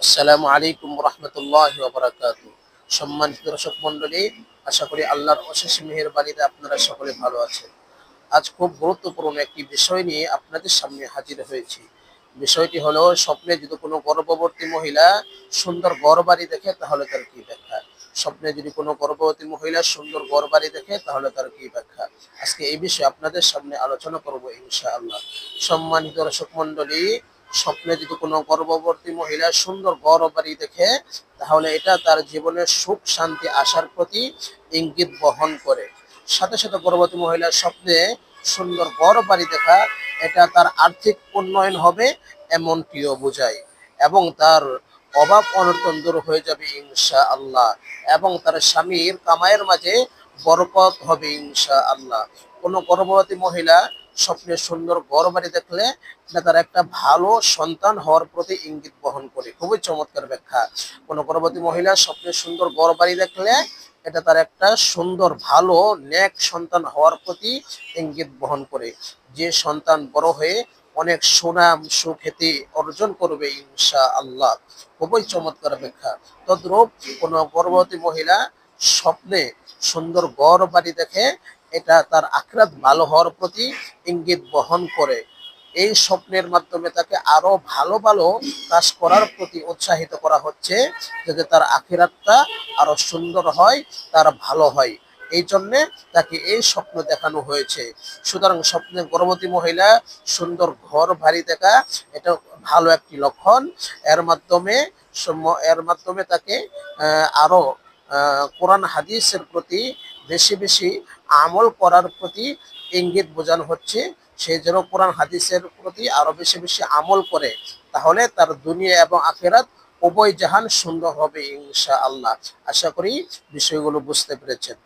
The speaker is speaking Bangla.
আসসালামু আলাইকুম রহমতুল্লাহ বারাকাত সম্মানিত দর্শক মন্ডলী আশা করি আল্লাহর অশেষ মেহেরবানিতে আপনারা সকলে ভালো আছেন। আজ খুব গুরুত্বপূর্ণ একটি বিষয় নিয়ে আপনাদের সামনে হাজির হয়েছি। বিষয়টি হলো, স্বপ্নে যদি কোনো গর্ভবতী মহিলা সুন্দর গড় বাড়ি দেখে, তাহলে তার কি ব্যাখ্যা? স্বপ্নে যদি কোনো গর্ভবতী মহিলা সুন্দর গড় বাড়ি দেখে, তাহলে তার কি ব্যাখ্যা? আজকে এই বিষয়ে আপনাদের সামনে আলোচনা করব ইনশাআল্লাহ। সম্মানিত দর্শক মন্ডলী স্বপ্নে যদি কোনো গর্ভবতী মহিলা সুন্দর গড় বাড়ি দেখে, তাহলে এটা তার জীবনের সুখ, শান্তি আসার প্রতি ইঙ্গিত বহন করে। সাথে সাথে গর্ভবতী মহিলার স্বপ্নে সুন্দর গড় বাড়ি দেখা, এটা তার আর্থিক উন্নয়ন হবে এমনটিও বোঝায়। এবং তার অভাব অনর্তন দূর হয়ে যাবে ইনশা আল্লাহ এবং তার স্বামীর কামাইয়ের মাঝে বরকত হবে ইনশা আল্লাহ কোনো গর্ভবতী মহিলা স্বপ্নে সুন্দর গড় বাড়ি দেখলে তার একটা ভালো সন্তান হওয়ার প্রতি ইঙ্গিত বহন করে। খুবই চমৎকার ব্যাখ্যা। কোনো গর্ভবতী মহিলা স্বপ্নে সুন্দর গড় বাড়ি দেখলে এটা তার একটা সুন্দর, ভালো, নেক সন্তান হওয়ার প্রতি ইঙ্গিত বহন করে। যে সন্তান বড় হয়ে অনেক সুনাম, সুখ্যাতি অর্জন করবে ইনশা আল্লাহ খুবই চমৎকার ব্যাখ্যা। তদ্রূপ কোনো গর্ভবতী মহিলা স্বপ্নে সুন্দর গড় বাড়ি দেখে এটা তার আখরাত ভালো হওয়ার প্রতি ইঙ্গিত বহন করে। এই স্বপ্নের মাধ্যমে তাকে আরও ভালো ভালো কাজ করার প্রতি উৎসাহিত করা হচ্ছে, যাতে তার আখিরাতটা আরও সুন্দর হয়, তার ভালো হয়। এই জন্যে তাকে এই স্বপ্ন দেখানো হয়েছে। সুতরাং স্বপ্নে গর্ভবতী মহিলা, সুন্দর ঘর ভারী দেখা, এটা ভালো একটি লক্ষণ। এর মাধ্যমে এর মাধ্যমে তাকে আরও কোরআন, হাদিসের প্রতি বেশি বেশি আমল করার প্রতি ইঙ্গিত বোঝানো হচ্ছে। সে যেন কোরআন, হাদিসের প্রতি আরও বেশি বেশি আমল করে, তাহলে তার দুনিয়া এবং আখেরাত উভয় জাহান সুন্দর হবে ইনশা আল্লাহ আশা করি বিষয়গুলো বুঝতে পেরেছেন।